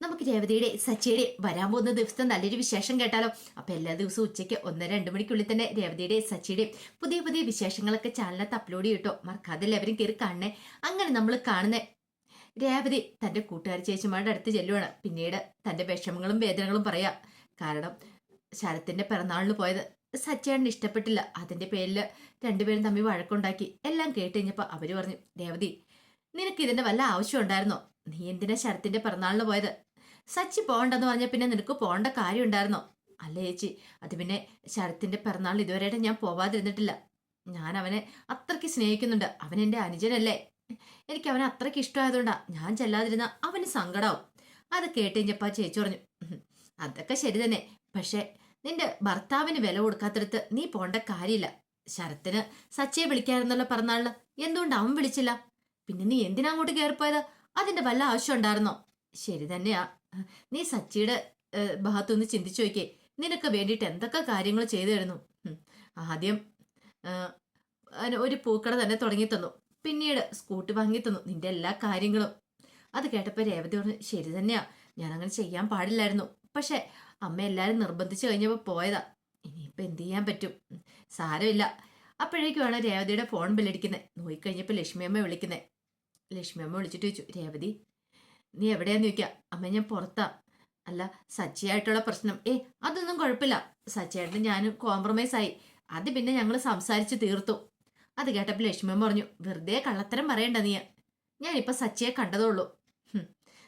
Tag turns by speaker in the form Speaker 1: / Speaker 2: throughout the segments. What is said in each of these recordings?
Speaker 1: നമുക്ക് രേവതിയുടെ സച്ചിയുടെ വരാൻ പോകുന്ന ദിവസം നല്ലൊരു വിശേഷം കേട്ടാലോ? അപ്പൊ എല്ലാ ദിവസവും ഉച്ചയ്ക്ക് ഒന്ന് രണ്ട് മണിക്കുള്ളിൽ തന്നെ രേവതിയുടെ സച്ചിയുടെ പുതിയ പുതിയ വിശേഷങ്ങളൊക്കെ ചാനലിനകത്ത് അപ്ലോഡ് ചെയ്യട്ടോ. മറക്കാതെ എല്ലാവരും കയറി കാണണേ. അങ്ങനെ നമ്മൾ കാണുന്ന രേവതി തന്റെ കൂട്ടുകാരി ചേച്ചിമാരുടെ അടുത്ത് ചെല്ലുവാണ്. പിന്നീട് തന്റെ വിഷമങ്ങളും വേദനകളും പറയാ. കാരണം ശരത്തിന്റെ പിറന്നാളിന് പോയത് സച്ചേട്ടന് ഇഷ്ടപ്പെട്ടില്ല. അതിന്റെ പേരിൽ രണ്ടുപേരും തമ്മിൽ വഴക്കുണ്ടാക്കി. എല്ലാം കേട്ട് അവർ പറഞ്ഞു രേവതി നിനക്ക് ഇതിന്റെ വല്ല ആവശ്യം ഉണ്ടായിരുന്നോ? നീ എന്തിനാ ശരത്തിന്റെ പിറന്നാളിന് പോയത്? സച്ചി പോണ്ടെന്ന് പറഞ്ഞ പിന്നെ നിനക്ക് പോണ്ട കാര്യം ഉണ്ടായിരുന്നോ അല്ല ചേച്ചി അത് പിന്നെ ശരത്തിന്റെ പിറന്നാൾ ഇതുവരെയായിട്ട് ഞാൻ പോവാതിരുന്നിട്ടില്ല. ഞാൻ അവനെ അത്രയ്ക്ക് സ്നേഹിക്കുന്നുണ്ട്. അവൻ എന്റെ അനുജനല്ലേ? എനിക്ക് അവനെ അത്രയ്ക്ക് ഇഷ്ടമായതുകൊണ്ടാ ഞാൻ ചെല്ലാതിരുന്ന അവന് സങ്കടാവും. അത് കേട്ട് ചേച്ചി പറഞ്ഞു "ഉഹും, അതൊക്കെ ശരി തന്നെ. പക്ഷെ നിന്റെ ഭർത്താവിന് വില കൊടുക്കാത്തടത്ത് നീ പോണ്ട കാര്യമില്ല. ശരത്തിന് സച്ചിയെ വിളിക്കായിരുന്നല്ലോ പിറന്നാളിന്. എന്തുകൊണ്ട് അവൻ വിളിച്ചില്ല? പിന്നെ നീ എന്തിനാ അങ്ങോട്ട് കയറിപ്പോയത് അതിന്റെ വല്ല ആവശ്യം ഉണ്ടായിരുന്നോ? ശരി തന്നെയാ. നീ സച്ചിയുടെ ഭാഗത്തുനിന്ന് ചിന്തിച്ചു നോക്കിയേ. നിനക്ക് വേണ്ടിയിട്ട് എന്തൊക്കെ കാര്യങ്ങൾ ചെയ്തു തരുന്നു? ആദ്യം ഒരു പൂക്കട തന്നെ തുടങ്ങി തന്നു. പിന്നീട് സ്കൂട്ടി വാങ്ങി തന്നു. നിന്റെ എല്ലാ കാര്യങ്ങളും. അത് കേട്ടപ്പോൾ രേവതി പറഞ്ഞു ശരി തന്നെയാ. ഞാൻ അങ്ങനെ ചെയ്യാൻ പാടില്ലായിരുന്നു. പക്ഷെ അമ്മ എല്ലാവരും നിർബന്ധിച്ചു കഴിഞ്ഞപ്പോൾ പോയതാ. ഇനിയിപ്പോൾ എന്ത് ചെയ്യാൻ പറ്റും? സാരമില്ല. അപ്പോഴേക്കുമാണ് രേവതിയുടെ ഫോൺ ബില്ലടിക്കുന്നത് നോക്കിക്കഴിഞ്ഞപ്പോൾ ലക്ഷ്മി അമ്മ വിളിക്കുന്നത് ലക്ഷ്മി അമ്മ വിളിച്ചിട്ട് ചോദിച്ചു രേവതി നീ എവിടെയാന്ന് ചോദിക്കാം? അമ്മ ഞാൻ പുറത്താ. അല്ല സച്ചിയായിട്ടുള്ള പ്രശ്നം. ഏ അതൊന്നും കുഴപ്പമില്ല. സച്ചിയായിട്ട് ഞാൻ കോംപ്രമൈസ് ആയി. അത് പിന്നെ ഞങ്ങൾ സംസാരിച്ച് തീർത്തു. അത് കേട്ടപ്പോൾ ലക്ഷ്മൻ പറഞ്ഞു വെറുതെ കള്ളത്തരം പറയണ്ട നീ. ഞാനിപ്പോൾ സച്ചിയെ കണ്ടതുള്ളൂ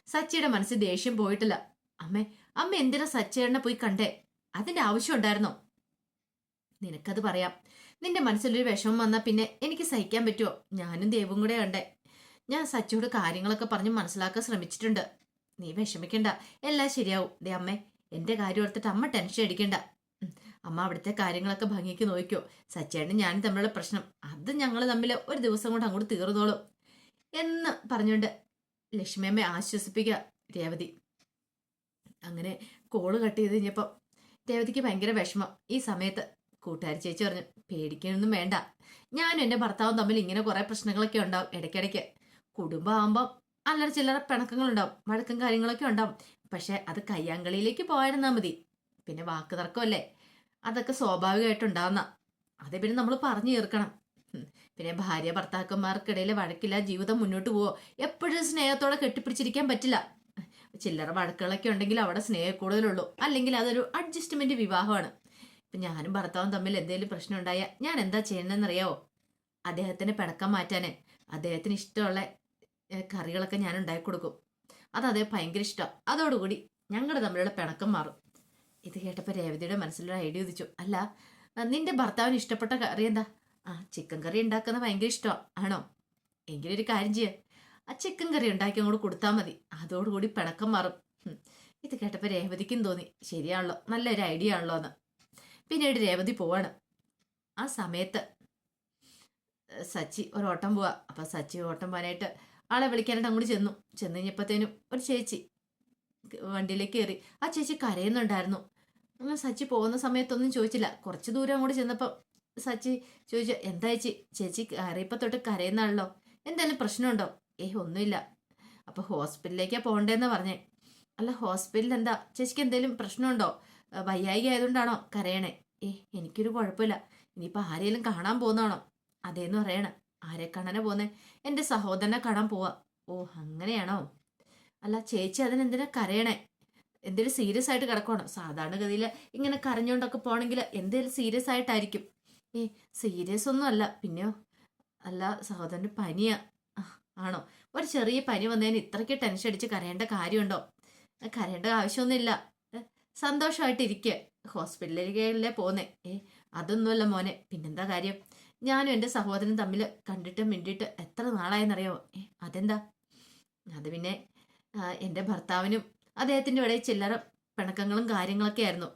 Speaker 1: സച്ചിയുടെ മനസ്സിൽ ദേഷ്യം പോയിട്ടില്ല. അമ്മ അമ്മ എന്തിനാ സച്ചിയേട്ടനെ പോയി കണ്ടേ? അതിന്റെ ആവശ്യം ഉണ്ടായിരുന്നോ? നിനക്കത് പറയാം. നിന്റെ മനസ്സിലൊരു വിഷമം വന്നാൽ പിന്നെ എനിക്ക് സഹിക്കാൻ പറ്റുമോ ഞാനും ദേവും കൂടെ കണ്ടേ. ഞാൻ സച്ചിയോട് കാര്യങ്ങളൊക്കെ പറഞ്ഞ് മനസ്സിലാക്കാൻ ശ്രമിച്ചിട്ടുണ്ട്. നീ വിഷമിക്കണ്ട. എല്ലാം ശരിയാവും. ദേ അമ്മേ എന്റെ കാര്യം ഓർത്തിട്ട് അമ്മ ടെൻഷൻ അടിക്കണ്ട. അമ്മ അവിടുത്തെ കാര്യങ്ങളൊക്കെ ഭംഗിക്ക് നോക്കിയോ സച്ചേട്ടനും ഞാനും തമ്മിലുള്ള പ്രശ്നം അത് ഞങ്ങൾ തമ്മിൽ ഒരു ദിവസം കൊണ്ട് അങ്ങോട്ട് തീർന്നോളും. എന്ന് പറഞ്ഞുകൊണ്ട് ലക്ഷ്മിയമ്മയെ ആശ്വസിപ്പിക്കുക രേവതി. അങ്ങനെ കോൾ കട്ട് ചെയ്ത് കഴിഞ്ഞപ്പോൾ രേവതിക്ക് ഭയങ്കര വിഷമം. ഈ സമയത്ത് കൂട്ടുകാരി ചേച്ചി പറഞ്ഞു പേടിക്കാനൊന്നും വേണ്ട. ഞാനും എന്റെ ഭർത്താവും തമ്മിൽ ഇങ്ങനെ കുറേ പ്രശ്നങ്ങളൊക്കെ ഉണ്ടാവും ഇടയ്ക്കിടയ്ക്ക്. കുടുംബമാകുമ്പം അല്ലറ ചില്ലറ പിണക്കങ്ങളുണ്ടാവും വഴക്കും കാര്യങ്ങളൊക്കെ ഉണ്ടാവും. പക്ഷെ അത് കയ്യാങ്കളിയിലേക്ക് പോയിരുന്നാൽ മതി. പിന്നെ വാക്ക് തർക്കമല്ലേ? അതൊക്കെ സ്വാഭാവികമായിട്ടുണ്ടാവുന്ന അത് പിന്നെ നമ്മൾ പറഞ്ഞു തീർക്കണം. പിന്നെ ഭാര്യ ഭർത്താക്കന്മാർക്കിടയിൽ വഴക്കില്ല ജീവിതം മുന്നോട്ട് പോവോ? എപ്പോഴും സ്നേഹത്തോടെ കെട്ടിപ്പിടിച്ചിരിക്കാൻ പറ്റില്ല. ചില്ലറ വഴക്കുകളൊക്കെ ഉണ്ടെങ്കിൽ അവിടെ സ്നേഹം കൂടുതലുള്ളൂ. അല്ലെങ്കിൽ അതൊരു അഡ്ജസ്റ്റ്മെന്റ് വിവാഹമാണ്. ഇപ്പൊ ഞാനും ഭർത്താവും തമ്മിൽ എന്തെങ്കിലും പ്രശ്നം ഉണ്ടായാൽ ഞാൻ എന്താ ചെയ്യണമെന്നറിയാവോ അദ്ദേഹത്തിന് പിണക്കം മാറ്റാന് അദ്ദേഹത്തിന് ഇഷ്ടമുള്ള കറികളൊക്കെ ഞാൻ ഉണ്ടാക്കി കൊടുക്കും. അത് അതേ ഭയങ്കര ഇഷ്ടം. അതോടുകൂടി ഞങ്ങളുടെ തമ്മിലുള്ള പിണക്കം മാറും. ഇത് കേട്ടപ്പോൾ രേവതിയുടെ മനസ്സിലൊരു ഐഡിയ ഉദിച്ചു. അല്ല നിന്റെ ഭർത്താവിന് ഇഷ്ടപ്പെട്ട കറി എന്താ? ആ ചിക്കൻ കറി ഉണ്ടാക്കുന്ന ഭയങ്കര ഇഷ്ടമാണ് ആണോ? എങ്കിലൊരു കാര്യം ചെയ്യ. ആ ചിക്കൻ കറി ഉണ്ടാക്കി അങ്ങോട്ട് കൊടുത്താൽ മതി. അതോടുകൂടി പിണക്കം മാറും. ഇത് കേട്ടപ്പോൾ രേവതിക്കും തോന്നി. ശരിയാണല്ലോ നല്ലൊരു ഐഡിയ ആണല്ലോ എന്ന് പിന്നീട് രേവതി പോവാണ്. ആ സമയത്ത് സച്ചി ഒരു ഓട്ടം പോവാ. അപ്പം സച്ചി ഓട്ടം പോകാനായിട്ട് ആളെ വിളിക്കാനായിട്ട് അങ്ങോട്ട് ചെന്നു. ചെന്ന് കഴിഞ്ഞപ്പോഴത്തേനും ഒരു ചേച്ചി വണ്ടിയിലേക്ക് കയറി. ആ ചേച്ചി കരയുന്നുണ്ടായിരുന്നു. സച്ചി പോകുന്ന സമയത്തൊന്നും ചോദിച്ചില്ല. കുറച്ച് ദൂരം അങ്ങോട്ട് ചെന്നപ്പോൾ സച്ചി ചോദിച്ചു എന്താ ചേച്ചി? ചേച്ചി കയറിയപ്പോൾ തൊട്ട് കരയുന്നാണല്ലോ. എന്തെങ്കിലും പ്രശ്നമുണ്ടോ? ഏയ് ഒന്നുമില്ല. അപ്പോൾ ഹോസ്പിറ്റലിലേക്കാണ് പോകണ്ടേന്ന് പറഞ്ഞേ. അല്ല ഹോസ്പിറ്റലിൽ എന്താ? ചേച്ചിക്ക് എന്തെങ്കിലും പ്രശ്നമുണ്ടോ? വയ്യായിക ആയതുകൊണ്ടാണോ കരയണേ? ഏ എനിക്കൊരു കുഴപ്പമില്ല. ഇനിയിപ്പോൾ ആരെയും കാണാൻ പോകുന്നതാണോ? അതേന്ന് പറയണ. ആരെ കാണാനാ പോന്നെ? എന്റെ സഹോദരനെ കാണാൻ പോവാ. ഓ അങ്ങനെയാണോ? അല്ല ചേച്ചി അതിനെന്തിനാ കരയണേ? എന്തെങ്കിലും സീരിയസ് ആയിട്ട് കിടക്കണോ സാധാരണഗതിയിൽ ഇങ്ങനെ കരഞ്ഞുകൊണ്ടൊക്കെ പോകണമെങ്കിൽ എന്തെങ്കിലും സീരിയസ് ആയിട്ടായിരിക്കും. ഏ സീരിയസ് ഒന്നും അല്ല. പിന്നെയോ? അല്ല സഹോദരന് പനിയാ. ആണോ? ഒരു ചെറിയ പനി വന്നതിന് ഇത്രയ്ക്ക് ടെൻഷൻ അടിച്ച് കരയേണ്ട കാര്യമുണ്ടോ? കരയേണ്ട ആവശ്യമൊന്നുമില്ല. സന്തോഷമായിട്ടിരിക്കുക ഹോസ്പിറ്റലിലേക്കല്ലേ പോന്നേ. ഏ അതൊന്നുമല്ല മോനെ. പിന്നെന്താ കാര്യം? ഞാനും എന്റെ സഹോദരനും തമ്മിൽ കണ്ടിട്ട് മിണ്ടിയിട്ട് എത്ര നാളായെന്നറിയാമോ അതെന്താ? അത് പിന്നെ എന്റെ ഭർത്താവിനും അദ്ദേഹത്തിന്റെ ഇടയിൽ ചില്ലറ പിണക്കങ്ങളും കാര്യങ്ങളൊക്കെ ആയിരുന്നു.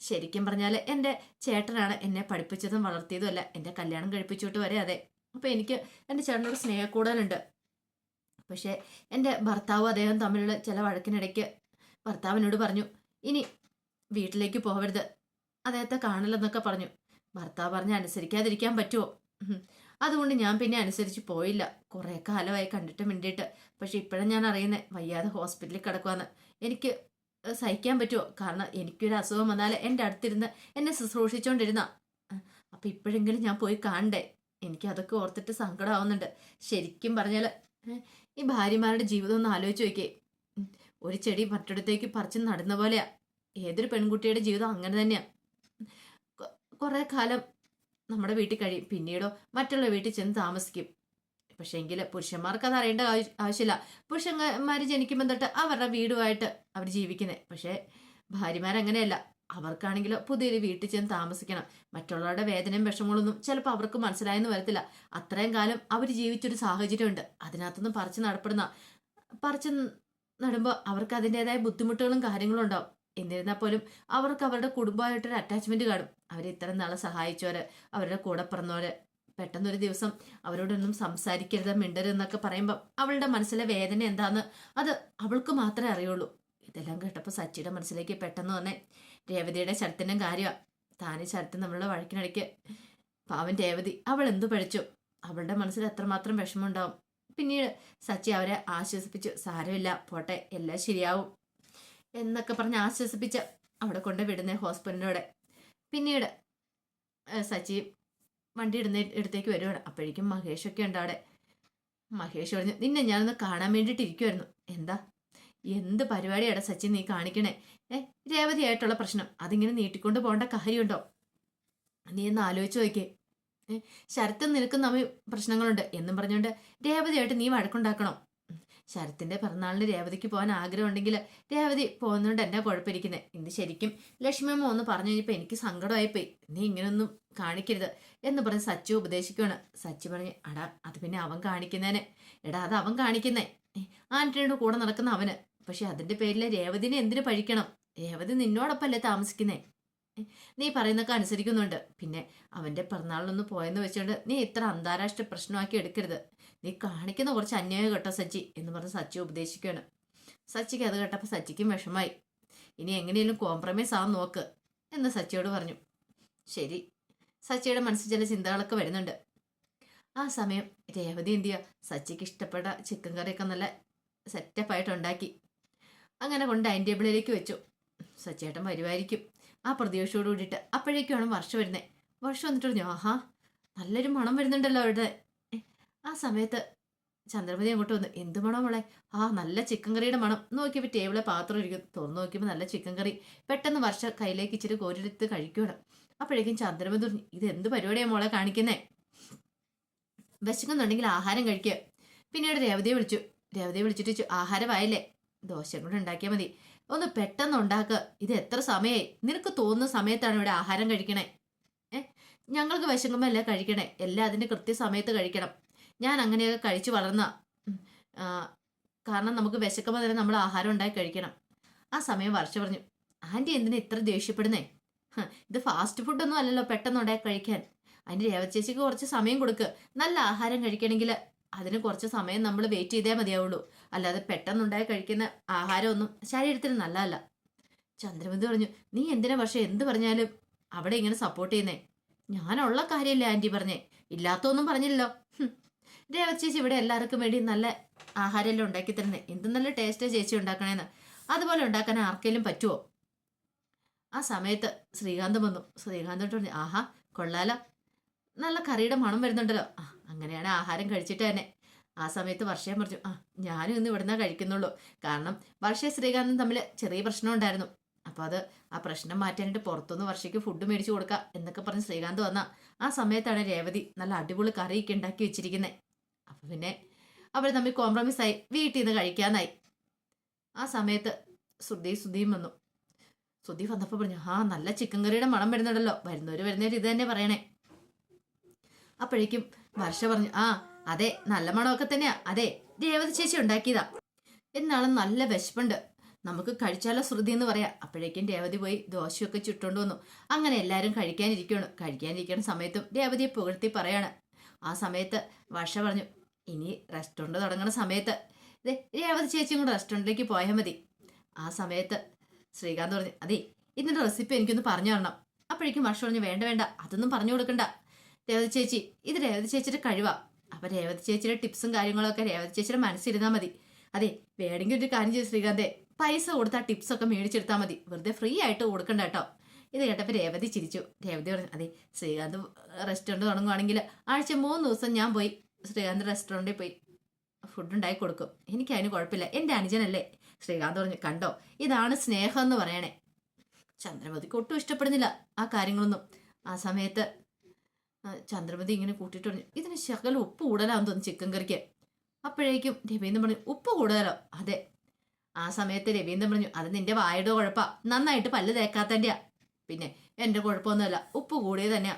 Speaker 1: ശരിക്കും പറഞ്ഞാൽ എന്റെ ചേട്ടനാണ് എന്നെ പഠിപ്പിച്ചതും വളർത്തിയതും അല്ല. എന്റെ കല്യാണം കഴിപ്പിച്ചോട്ട് വരെ അതെ. അപ്പോൾ എനിക്ക് എന്റെ ചേട്ടനോട് സ്നേഹക്കൂടുതലുണ്ട് പക്ഷേ എന്റെ ഭർത്താവും അദ്ദേഹം തമ്മിലുള്ള ചില വഴക്കിനിടയ്ക്ക് ഭർത്താവിനോട് പറഞ്ഞു ഇനി വീട്ടിലേക്ക് പോകരുത് അദ്ദേഹത്തെ കാണില്ലെന്നൊക്കെ പറഞ്ഞു. ഭർത്താവ് പറഞ്ഞ് അനുസരിക്കാതിരിക്കാൻ പറ്റുമോ. അതുകൊണ്ട് ഞാൻ പിന്നെ അനുസരിച്ച് പോയില്ല. കുറേ കാലമായി കണ്ടിട്ട് മിണ്ടിയിട്ട്. പക്ഷെ ഇപ്പോഴും ഞാൻ അറിയുന്നത് വയ്യാതെ ഹോസ്പിറ്റലിൽ കിടക്കുവാന്ന്. എനിക്ക് സഹിക്കാൻ പറ്റുമോ കാരണം എനിക്കൊരു അസുഖം വന്നാൽ എന്റെ അടുത്തിരുന്ന് എന്നെ ശുശ്രൂഷിച്ചുകൊണ്ടിരുന്ന അപ്പം ഇപ്പോഴെങ്കിലും ഞാൻ പോയി കാണണ്ടേ? എനിക്ക് അതൊക്കെ ഓർത്തിട്ട് സങ്കടമാവുന്നുണ്ട് ശരിക്കും പറഞ്ഞാൽ ഈ ഭാര്യമാരുടെ ജീവിതം ഒന്ന് ആലോചിച്ച് നോക്കിയേ. ഒരു ചെടി മറ്റിടത്തേക്ക് പറിച്ച് നടുന്ന പോലെയാ. ഏതൊരു പെൺകുട്ടിയുടെ ജീവിതം അങ്ങനെ തന്നെയാ. കുറേ കാലം നമ്മുടെ വീട്ടിൽ കഴിയും. പിന്നീടോ മറ്റുള്ള വീട്ടിൽ ചെന്ന് താമസിക്കും. പക്ഷേ എങ്കിൽ പുരുഷന്മാർക്ക് അത് അറിയേണ്ട ആവശ്യ- ആവശ്യമില്ല. പുരുഷന്മാർ ജനിക്കുമ്പോൾ തൊട്ട് അവരുടെ വീടുമായിട്ട് അവർ ജീവിക്കുന്നത് പക്ഷേ ഭാര്യമാരങ്ങനെയല്ല അവർക്കാണെങ്കിലോ പുതിയൊരു വീട്ടിൽ ചെന്ന് താമസിക്കണം. മറ്റുള്ളവരുടെ വേദനയും വിഷമങ്ങളൊന്നും ചിലപ്പോൾ അവർക്ക് മനസ്സിലായെന്ന് വരത്തില്ല. അത്രയും കാലം അവർ ജീവിച്ചൊരു സാഹചര്യമുണ്ട്. അതിനകത്തുനിന്ന് പറിച്ച് നടപ്പെടുന്ന പറിച്ച് നടുമ്പോൾ അവർക്ക് അതിന്റെതായ ബുദ്ധിമുട്ടുകളും കാര്യങ്ങളും ഉണ്ടാവും. എന്നിരുന്നാൽ പോലും അവർക്ക് അവരുടെ കുടുംബമായിട്ടൊരു അറ്റാച്ച്മെന്റ് കാണും. അവരെ ഇത്ര നാളെ സഹായിച്ചവര് അവരുടെ കൂടെ പിറന്നവര്. പെട്ടെന്നൊരു ദിവസം അവരോടൊന്നും സംസാരിക്കരുത് മിണ്ടരുത് എന്നൊക്കെ പറയുമ്പോൾ അവളുടെ മനസ്സിലെ വേദന എന്താന്ന് അത് അവൾക്ക് മാത്രമേ അറിയുള്ളൂ. ഇതെല്ലാം കേട്ടപ്പോൾ സച്ചിയുടെ മനസ്സിലേക്ക് പെട്ടെന്ന് തന്നെ രേവതിയുടെ ശരത്തിന്റെ കാര്യമാണ് താന് ശരത്തിന് നമ്മളുടെ വഴക്കിനിടയ്ക്ക്. പാവൻ രേവതി അവൾ എന്തു പഠിച്ചു? അവളുടെ മനസ്സിൽ എത്രമാത്രം വിഷമമുണ്ടാവും പിന്നീട് സച്ചി അവരെ ആശ്വസിപ്പിച്ചു. സാരമില്ല പോട്ടെ എല്ലാം ശരിയാവും. എന്നൊക്കെ പറഞ്ഞ് ആശ്വസിപ്പിച്ച അവിടെ കൊണ്ട് വിടുന്ന ഹോസ്പിറ്റലിനോടെ. പിന്നീട് സച്ചി വണ്ടി ഇടുന്ന ഇടത്തേക്ക് വരുവാണ്. അപ്പോഴേക്കും മഹേഷൊക്കെ ഉണ്ട് അവിടെ. മഹേഷ് പറഞ്ഞു നിന്നെ ഞാനൊന്ന് കാണാൻ വേണ്ടിയിട്ട് ഇരിക്കുമായിരുന്നു എന്താ? എന്ത് പരിപാടിയാണ് സച്ചിൻ നീ കാണിക്കണേ? ഏ രേവതിയായിട്ടുള്ള പ്രശ്നം. അതിങ്ങനെ നീട്ടിക്കൊണ്ട് പോകേണ്ട കാര്യമുണ്ടോ? നീ ഒന്ന് ആലോചിച്ച് നോക്കിയേ. ശരത്തും നിനക്കും തമ്മിൽ പ്രശ്നങ്ങളുണ്ട്. എന്നും പറഞ്ഞുകൊണ്ട് രേവതിയായിട്ട് നീ വഴക്കുണ്ടാക്കണം? ശരത്തിന്റെ പിറന്നാളിന് രേവതിക്ക് പോകാൻ ആഗ്രഹമുണ്ടെങ്കിൽ രേവതി പോകുന്നതുകൊണ്ട് എന്നാ കുഴപ്പമിരിക്കുന്നത് ഇന്ന് ശരിക്കും ലക്ഷ്മി അമ്മ ഒന്ന് പറഞ്ഞു കഴിഞ്ഞപ്പോൾ എനിക്ക് സങ്കടമായിപ്പോയി. നീ ഇങ്ങനൊന്നും കാണിക്കരുത് എന്ന് പറഞ്ഞ് സച്ചു ഉപദേശിക്കുകയാണ് സച്ചു പറഞ്ഞ് അടാ അത് പിന്നെ അവൻ കാണിക്കുന്നേനെ. എടാ അത് അവൻ കാണിക്കുന്നേ. ആന്റണിയുടെ കൂടെ നടക്കുന്ന അവന്. പക്ഷെ അതിന്റെ പേരിൽ രേവതിനെ എന്തിനു പഴിക്കണം? രേവതി നിന്നോടൊപ്പമല്ലേ താമസിക്കുന്നേ? നീ പറയുന്നൊക്കെ അനുസരിക്കുന്നുണ്ട്. പിന്നെ അവന്റെ പിറന്നാളിലൊന്ന് പോയെന്ന് വെച്ചുകൊണ്ട് നീ ഇത്ര അന്താരാഷ്ട്ര പ്രശ്നമാക്കി എടുക്കരുത്. നീ കാണിക്കുന്ന കുറച്ച് അന്യായം കേട്ടോ സച്ചി എന്ന് പറഞ്ഞ് സച്ചി ഉപദേശിക്കുകയാണ്. സച്ചിക്ക് അത് കേട്ടപ്പോൾ സച്ചിക്കും വിഷമായി. ഇനി എങ്ങനെയെങ്കിലും കോംപ്രമൈസ് ആവാൻ നോക്ക് എന്ന് സച്ചിയോട് പറഞ്ഞു. ശരി. സച്ചിയുടെ മനസ്സിൽ ചില ചിന്തകളൊക്കെ വരുന്നുണ്ട്. ആ സമയം രേവതി എന്ത് ചെയ്യുക സച്ചിക്ക് ഇഷ്ടപ്പെട്ട ചിക്കൻ കറിയൊക്കെ നല്ല സെറ്റപ്പായിട്ട് ഉണ്ടാക്കി. അങ്ങനെ കൊണ്ട് ഡൈനിങ് ടേബിളിലേക്ക് വെച്ചു. സച്ചേട്ടൻ വരുമായിരിക്കും ആ പ്രതീക്ഷയോട് കൂടിയിട്ട് അപ്പോഴേക്കുമാണ് വർഷം വരുന്നത് വർഷം വന്നിട്ട് പറഞ്ഞു ആഹാ നല്ലൊരു മണം വരുന്നുണ്ടല്ലോ അവിടെ. ആ സമയത്ത് ചന്ദ്രമതി അങ്ങോട്ട് വന്നു എന്ത് മണം മോളെ? ആ നല്ല ചിക്കൻ കറിയുടെ മണം. നോക്കിയപ്പോൾ ടേബിളെ പാത്രം ഇരിക്കും തുറന്നു നോക്കിയപ്പോൾ നല്ല ചിക്കൻ കറി പെട്ടെന്ന് വർഷ കയ്യിലേക്ക് ഇച്ചിരി കോരിയെടുത്ത് കഴിക്കണം അപ്പോഴേക്കും ചന്ദ്രമതി പറഞ്ഞു ഇത് എന്ത് പരിപാടിയാണ് മോളെ കാണിക്കുന്നേ? വിശക്കുന്നുണ്ടെങ്കിൽ ആഹാരം കഴിക്കുക പിന്നീട് രേവതിയെ വിളിച്ചു. രേവതിയെ വിളിച്ചിട്ട് ആഹാരമായില്ലേ? ദോശ കൂടെ ഉണ്ടാക്കിയാൽ മതി. ഒന്ന് പെട്ടെന്ന് ഉണ്ടാക്കുക ഇത് എത്ര സമയമായി നിനക്ക് തോന്നുന്ന സമയത്താണ് ഇവിടെ ആഹാരം കഴിക്കണേ? ഏ ഞങ്ങൾക്ക് വിശക്കുമ്പോൾ എല്ലാം കഴിക്കണേ? എല്ലാം അതിന്റെ കൃത്യസമയത്ത് കഴിക്കണം. ഞാൻ അങ്ങനെയൊക്കെ കഴിച്ചു വളർന്ന കാരണം നമുക്ക് വിശക്കുമ്പോൾ തന്നെ നമ്മൾ ആഹാരം ഉണ്ടായി കഴിക്കണം. ആ സമയം വർഷ പറഞ്ഞു ആന്റി എന്തിനാ ഇത്ര ദേഷ്യപ്പെടുന്നേ? ഇത് ഫാസ്റ്റ് ഫുഡൊന്നും അല്ലല്ലോ പെട്ടെന്ന് ഉണ്ടായി കഴിക്കാൻ. അതിന്റെ രേവച്ചേച്ചിക്ക് കുറച്ച് സമയം കൊടുക്ക്. നല്ല ആഹാരം കഴിക്കണമെങ്കിൽ അതിന് കുറച്ച് സമയം നമ്മൾ വെയിറ്റ് ചെയ്തേ മതിയാവുള്ളൂ. അല്ലാതെ പെട്ടെന്നുണ്ടായി കഴിക്കുന്ന ആഹാരമൊന്നും ശരീരത്തിന് നല്ലതല്ല. ചന്ദ്രമതി പറഞ്ഞു നീ എന്തിനാ പക്ഷേ എന്ത് പറഞ്ഞാലും അവിടെ ഇങ്ങനെ സപ്പോർട്ട് ചെയ്യുന്നേ? ഞാനുള്ള കാര്യമില്ല ആന്റി പറഞ്ഞേ. ഇല്ലാത്തൊന്നും പറഞ്ഞില്ലല്ലോ. ഹും. രേവതി ചേച്ചി ഇവിടെ എല്ലാവർക്കും വേണ്ടി നല്ല ആഹാരമെല്ലാം ഉണ്ടാക്കി തരുന്നത് എന്ത് നല്ല ടേസ്റ്റ് ചേച്ചി ഉണ്ടാക്കണേന്ന്. അതുപോലെ ഉണ്ടാക്കാൻ ആർക്കെങ്കിലും പറ്റുമോ ആ സമയത്ത് ശ്രീകാന്ത് വന്നു. ശ്രീകാന്ത് പറഞ്ഞു ആഹാ കൊള്ളാലോ. നല്ല കറിയുടെ മണം വരുന്നുണ്ടല്ലോ. ആ അങ്ങനെയാണ് ആഹാരം കഴിച്ചിട്ട് തന്നെ. ആ സമയത്ത് വർഷയും പറഞ്ഞു ആ ഞാനും ഇന്ന് ഇവിടുന്ന് കഴിക്കുന്നുള്ളൂ. കാരണം വർഷയും ശ്രീകാന്തും തമ്മിൽ ചെറിയ പ്രശ്നം ഉണ്ടായിരുന്നു. അപ്പോൾ അത് ആ പ്രശ്നം മാറ്റാനായിട്ട് പുറത്തുനിന്ന് വർഷയ്ക്ക് ഫുഡ് മേടിച്ചു കൊടുക്കാം എന്നൊക്കെ പറഞ്ഞ് ശ്രീകാന്ത് വന്ന. ആ സമയത്താണ് രേവതി നല്ല അടിപൊളി കറിയൊക്കെ ഉണ്ടാക്കി വെച്ചിരിക്കുന്നത് അപ്പോൾ പിന്നെ അവർ തമ്മിൽ കോംപ്രമൈസ് ആയി. വീട്ടിൽ നിന്ന് കഴിക്കാനായി. ആ സമയത്ത് ശ്രുതി ശ്രുതിയും വന്നു. ശ്രുതി വന്നപ്പോൾ പറഞ്ഞു ആ നല്ല ചിക്കൻ കറിയുടെ മണം വരുന്നുണ്ടല്ലോ. വരുന്നവർ വരുന്നവർ ഇത് തന്നെ പറയണേ. അപ്പോഴേക്കും വർഷ പറഞ്ഞു ആ അതെ നല്ല മണമൊക്കെ തന്നെയാ. അതെ രേവതി ചേച്ചി ഉണ്ടാക്കിയതാ. എന്നാളും നല്ല വിശപ്പുണ്ട്. നമുക്ക് കഴിച്ചാലോ ശ്രുതി എന്ന് പറയാം. അപ്പോഴേക്കും രേവതി പോയി ദോശയൊക്കെ ചുട്ടുകൊണ്ട് വന്നു. അങ്ങനെ എല്ലാവരും കഴിക്കാനിരിക്കുകയാണ് കഴിക്കാനിരിക്കുന്ന സമയത്തും രേവതിയെ പുകഴ്ത്തി പറയാണ് ആ സമയത്ത് വർഷ പറഞ്ഞു ഇനി റെസ്റ്റോറന്റ് തുടങ്ങുന്ന സമയത്ത്. ദേ രേവതി ചേച്ചിയും കൂടെ റെസ്റ്റോറന്റിലേക്ക് പോയാൽ മതി. ആ സമയത്ത് ശ്രീകാന്ത് പറഞ്ഞു അതെ ഇതിന്റെ റെസിപ്പി എനിക്കൊന്ന് പറഞ്ഞു തരണം. അപ്പോഴേക്കും വർഷ പറഞ്ഞു വേണ്ട വേണ്ട അതൊന്നും പറഞ്ഞു കൊടുക്കണ്ട. രേവതി ചേച്ചി ഇത് രേവതി ചേച്ചിയുടെ കഴിവാ. അപ്പം രേവതി ചേച്ചിയുടെ ടിപ്സും കാര്യങ്ങളൊക്കെ രേവതി ചേച്ചിയുടെ മനസ്സിരുന്നാൽ മതി. അതെ വേണമെങ്കിൽ ഒരു കാര്യം ചെയ്ത് ശ്രീകാന്തേ. പൈസ കൊടുത്താൽ ടിപ്സൊക്കെ മേടിച്ചെടുത്താൽ മതി. വെറുതെ ഫ്രീ ആയിട്ട് കൊടുക്കണ്ട കേട്ടോ. ഇത് കേട്ടപ്പോൾ രേവതി ചിരിച്ചു. രേവതി പറഞ്ഞു അതെ ശ്രീകാന്ത് റെസ്റ്റോറന്റ് തുടങ്ങുവാണെങ്കിൽ ആഴ്ച മൂന്ന് ദിവസം ഞാൻ പോയി ശ്രീകാന്ത് റെസ്റ്റോറന്റിൽ പോയി ഫുഡ് ഉണ്ടാക്കി കൊടുക്കും. എനിക്ക് അതിന് കുഴപ്പമില്ല. എന്റെ അനുജനല്ലേ? ശ്രീകാന്ത് പറഞ്ഞു കണ്ടോ ഇതാണ് സ്നേഹം എന്ന് പറയണേ. ചന്ദ്രമതിക്ക് ഒട്ടും ഇഷ്ടപ്പെടുന്നില്ല ആ കാര്യങ്ങളൊന്നും. ആ സമയത്ത് ചന്ദ്രമതി ഇങ്ങനെ കൂട്ടിയിട്ട് പറഞ്ഞു ഇതിന് ശകലം ഉപ്പ് കൂടുതലാന്ന് തോന്നുന്നു ചിക്കൻ കറിക്ക് അപ്പോഴേക്കും രവീന്ദ്രൻ പറഞ്ഞു ഉപ്പ് കൂടുതലോ? അതെ. ആ സമയത്ത് രവീന്ദ്രൻ പറഞ്ഞു അത് നിന്റെ വായുടെ കുഴപ്പ. നന്നായിട്ട് പല്ല് തേക്കാത്തന്റെയാ പിന്നെ എന്റെ കുഴപ്പമൊന്നുമല്ല. ഉപ്പ് കൂടിയത് തന്നെയാ.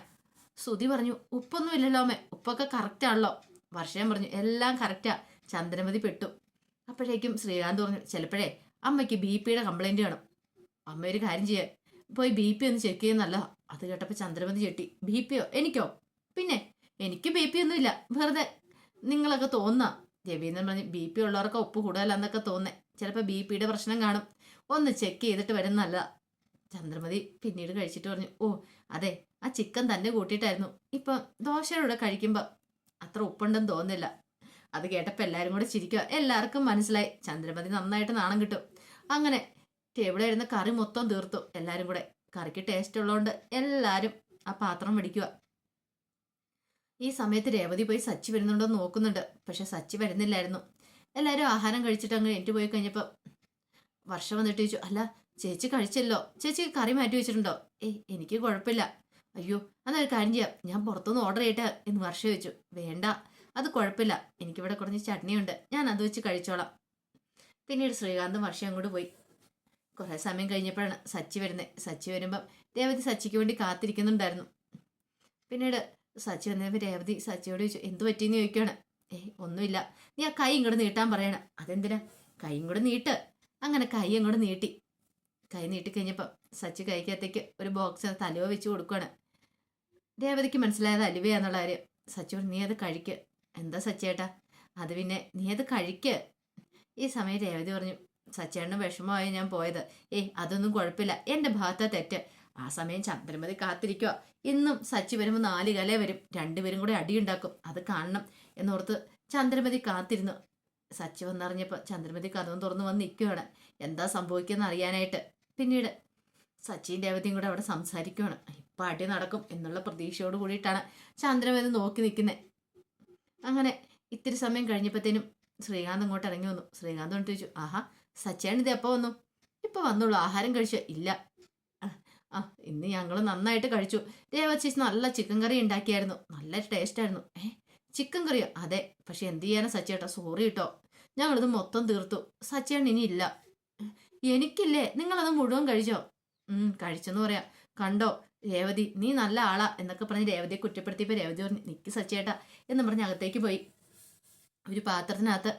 Speaker 1: സുധി പറഞ്ഞു ഉപ്പൊന്നും ഇല്ലല്ലോ അമ്മേ. ഉപ്പൊക്കെ കറക്റ്റ് ആണല്ലോ. വർഷം പറഞ്ഞു എല്ലാം കറക്റ്റാ ചന്ദ്രമതി പെട്ടു. അപ്പോഴേക്കും ശ്രീകാന്ത് പറഞ്ഞു ചിലപ്പോഴേ അമ്മയ്ക്ക് ബി പിയുടെ കംപ്ലൈന്റ് കാണും അമ്മ ഒരു കാര്യം ചെയ്യാൻ പോയി ബി പി ഒന്ന് ചെക്ക് ചെയ്യുന്നല്ല അത് കേട്ടപ്പോൾ ചന്ദ്രമതി ചെട്ടി ബി പിയോ? എനിക്കോ? പിന്നെ എനിക്ക് ബി പി ഒന്നുമില്ല. വെറുതെ നിങ്ങളൊക്കെ തോന്നാ. രവീന്ദ്രൻ പറഞ്ഞു ബി പി ഉള്ളവർക്ക് ഉപ്പ് കൂടുതലാന്നൊക്കെ തോന്നേ. ചിലപ്പോൾ ബി പിയുടെ പ്രശ്നം കാണും. ഒന്ന് ചെക്ക് ചെയ്തിട്ട് വരും ചന്ദ്രമതി പിന്നീട് കഴിച്ചിട്ട് പറഞ്ഞു ഓ അതെ ആ ചിക്കൻ തന്നെ കൂട്ടിയിട്ടായിരുന്നു. ഇപ്പം ദോശയുടെ കൂടെ കഴിക്കുമ്പോൾ അത്ര ഉപ്പുണ്ടെന്ന് തോന്നുന്നില്ല. അത് കേട്ടപ്പോൾ എല്ലാവരും കൂടെ ചിരിക്കുക എല്ലാവർക്കും മനസ്സിലായി. ചന്ദ്രമതി നന്നായിട്ട് നാണം കിട്ടും. അങ്ങനെ ടേബിളിലിരുന്ന കറി മൊത്തം തീർത്തു. എല്ലാവരും കൂടെ. കറിക്ക് ടേസ്റ്റ് ഉള്ളതുകൊണ്ട് എല്ലാവരും ആ പാത്രം പിടിക്കുക ഈ സമയത്ത് രേവതി പോയി സച്ചി വരുന്നുണ്ടോ നോക്കുന്നുണ്ട്. പക്ഷെ സച്ചി വരുന്നില്ലായിരുന്നു. എല്ലാവരും ആഹാരം കഴിച്ചിട്ട് അങ്ങ് എനിക്ക് പോയി കഴിഞ്ഞപ്പോൾ വർഷം വന്നിട്ട് ചോദിച്ചു അല്ല ചേച്ചി കഴിച്ചല്ലോ. ചേച്ചി കറി മാറ്റി വെച്ചിട്ടുണ്ടോ? ഏയ് എനിക്ക് കുഴപ്പമില്ല. അയ്യോ അതൊരു കാര്യം ചെയ്യാം. ഞാൻ പുറത്തുനിന്ന് ഓർഡർ ചെയ്യട്ടെ എന്ന് വർഷം ചോദിച്ചു. വേണ്ട അത് കുഴപ്പമില്ല. എനിക്കിവിടെ കുറച്ച് ചട്നിയുണ്ട്. ഞാൻ അത് വെച്ച് കഴിച്ചോളാം. പിന്നീട് ശ്രീകാന്തും വർഷം അങ്ങോട്ട് പോയി. കുറേ സമയം കഴിഞ്ഞപ്പോഴാണ് സച്ചി വരുന്നത് സച്ചി വരുമ്പം രേവതി സച്ചിക്ക് വേണ്ടി കാത്തിരിക്കുന്നുണ്ടായിരുന്നു. പിന്നീട് സച്ചി വന്നപ്പോൾ രേവതി സച്ചിയോട് ചോദിച്ചു എന്ത് പറ്റിയെന്ന് ചോദിക്കുകയാണ് ഏ ഒന്നുമില്ല. നീ ആ കൈ ഇങ്ങോട്ട് നീട്ടാൻ പറയണം. അതെന്തിനാ? കൈ ഇങ്ങോട്ട് നീട്ട്. അങ്ങനെ കൈ അങ്ങോട്ട് നീട്ടി. കൈ നീട്ടി കഴിഞ്ഞപ്പോൾ സച്ചി കൈക്കകത്തേക്ക് ഒരു ബോക്സ് തലുവ വെച്ച് കൊടുക്കുകയാണ് രേവതിക്ക് മനസ്സിലായത് അലുവയാന്നുള്ള കാര്യം. സച്ചി നീ അത് കഴിക്ക്. എന്താ സച്ചേട്ടാ അത് പിന്നെ നീ അത് കഴിക്ക്. ഈ സമയം രേവതി പറഞ്ഞു സച്ചേട്ടന് വിഷമമായി ഞാൻ പോയത്. ഏയ് അതൊന്നും കുഴപ്പമില്ല. എന്റെ ഭാഗത്ത തെറ്റ്. ആ സമയം ചന്ദ്രമതി കാത്തിരിക്കുക ഇന്നും സച്ചി വരുമ്പോൾ നാല് കല വരും. രണ്ടുപേരും കൂടെ അടിയുണ്ടാക്കും അത് കാണണം എന്നോർത്ത് ചന്ദ്രമതി കാത്തിരുന്നു. സച്ചി വന്നറിഞ്ഞപ്പോൾ ചന്ദ്രമതി കഥവും തുറന്നു വന്ന് നിൽക്കുകയാണ് എന്താ സംഭവിക്കുന്നത് അറിയാനായിട്ട്. പിന്നീട് സച്ചിൻ രേവതിയും കൂടെ അവിടെ സംസാരിക്കുകയാണ് ഇപ്പം അടി നടക്കും എന്നുള്ള പ്രതീക്ഷയോട് കൂടിയിട്ടാണ് ചന്ദ്രമേത് നോക്കി നിൽക്കുന്നത് അങ്ങനെ ഇത്തിരി സമയം കഴിഞ്ഞപ്പോഴത്തേനും ശ്രീകാന്ത് ഇങ്ങോട്ട് ഇറങ്ങി വന്നു. ശ്രീകാന്ത് കൊണ്ട് ചോദിച്ചു ആഹാ സച്ചേണ് ഇത് എപ്പോൾ വന്നു? ഇപ്പോൾ വന്നുള്ളൂ ആഹാരം കഴിച്ചോ ഇല്ല. ആ, ഇന്ന് ഞങ്ങൾ നന്നായിട്ട് കഴിച്ചു. രേവ ചേച്ചി നല്ല ചിക്കൻ കറി ഉണ്ടാക്കിയായിരുന്നു. നല്ല ടേസ്റ്റായിരുന്നു ഏ ചിക്കൻ കറിയോ? അതെ പക്ഷെ എന്ത് ചെയ്യാനാ സച്ചേട്ടാ സോറി കേട്ടോ. ഞങ്ങളിത് മൊത്തം തീർത്തു. സച്ചേൺ ഇനി ഇല്ല. എനിക്കില്ലേ? നിങ്ങളത് മുഴുവൻ കഴിച്ചോ? ഉം കഴിച്ചെന്ന് പറയാം. കണ്ടോ? രേവതി നീ നല്ല ആളാ എന്നൊക്കെ പറഞ്ഞ് രേവതിയെ കുറ്റപ്പെടുത്തിയപ്പോൾ രേവതി പറഞ്ഞു നിക്ക് സച്ചേട്ടാ എന്ന് പറഞ്ഞ് അകത്തേക്ക് പോയി. ഒരു പാത്രത്തിനകത്ത്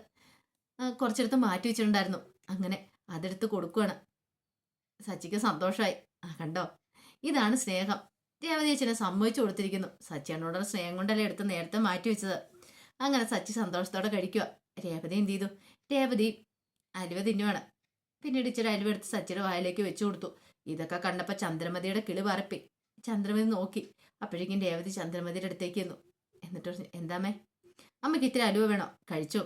Speaker 1: കുറച്ചെടുത്ത് മാറ്റി വെച്ചിട്ടുണ്ടായിരുന്നു. അങ്ങനെ അതെടുത്ത് കൊടുക്കുകയാണ് സച്ചിക്ക് സന്തോഷമായി ആ കണ്ടോ? ഇതാണ് സ്നേഹം. രേവതി അച്ഛനെ സമ്മതിച്ചു കൊടുത്തിരിക്കുന്നു. സച്ചിയനോടുള്ള സ്നേഹം കൊണ്ടല്ലേ എടുത്ത് നേരത്തെ മാറ്റി വെച്ചത്? അങ്ങനെ സച്ചി സന്തോഷത്തോടെ കഴിക്കുക രേവതി എന്ത് ചെയ്തു? രേവതി അലുവ തിന്നുവാണ്. പിന്നീട് ഇച്ചിരി അരിവെടുത്ത് സച്ചിയുടെ വായിലേക്ക് വെച്ചു കൊടുത്തു. ഇതൊക്കെ കണ്ടപ്പോൾ ചന്ദ്രമതിയുടെ കിളി പറപ്പി ചന്ദ്രമതി നോക്കി. അപ്പോഴേക്കും രേവതി ചന്ദ്രമതിയുടെ അടുത്തേക്ക് എന്നു എന്നിട്ട് പറഞ്ഞു എന്താമേ അമ്മയ്ക്ക് ഇത്തിരി അലുവ വേണോ? കഴിച്ചോ?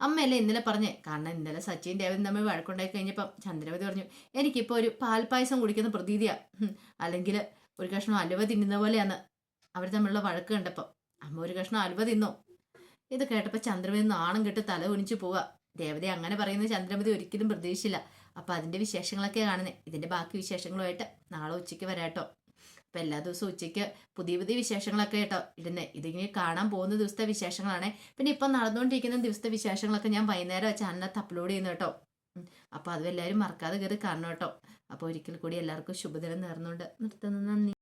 Speaker 1: അമ്മയല്ലേ ഇന്നലെ പറഞ്ഞേ? കാരണം ഇന്നലെ സച്ചിൻ രേവതി തമ്മിൽ വഴക്കുണ്ടായി കഴിഞ്ഞപ്പം ചന്ദ്രവതി പറഞ്ഞു എനിക്കിപ്പോൾ ഒരു പാൽപ്പായസം കുടിക്കുന്ന പ്രതീതിയാ. അല്ലെങ്കിൽ ഒരു കഷ്ണം അലുവ തിന്നുന്ന പോലെയാണ് അവർ തമ്മിലുള്ള വഴക്ക് കണ്ടപ്പോൾ അമ്മ ഒരു കഷ്ണം അലുവ തിന്നോ? ഇത് കേട്ടപ്പോൾ ചന്ദ്രമതി നാണം കെട്ട് തല കുനിച്ചു പോവുക ദേവതി അങ്ങനെ പറയുന്ന ചന്ദ്രമതി ഒരിക്കലും പ്രതീക്ഷിച്ചില്ല. അപ്പോൾ അതിന്റെ വിശേഷങ്ങളൊക്കെ കാണുന്നത് ഇതിന്റെ ബാക്കി വിശേഷങ്ങളുമായിട്ട് നാളെ ഉച്ചയ്ക്ക് വരാട്ടോ. അപ്പോൾ എല്ലാ ദിവസവും ഉച്ചയ്ക്ക് പുതിയ പുതിയ വിശേഷങ്ങളൊക്കെ കേട്ടോ ഇടുന്നത് ഇതിങ്ങനെ കാണാൻ പോകുന്ന ദിവസത്തെ വിശേഷങ്ങളാണ്. പിന്നെ ഇപ്പം നടന്നുകൊണ്ടിരിക്കുന്ന ദിവസത്തെ വിശേഷങ്ങളൊക്കെ ഞാൻ വൈകുന്നേരം ചാനലിനകത്ത് അപ്ലോഡ് ചെയ്യുന്നു കേട്ടോ. അപ്പോൾ അതും എല്ലാവരും മറക്കാതെ കയറി കാണണം കേട്ടോ. അപ്പോൾ ഒരിക്കൽ കൂടി എല്ലാവർക്കും ശുഭദിനം നേർന്നുകൊണ്ട് നിർത്തുന്നു. നന്ദി.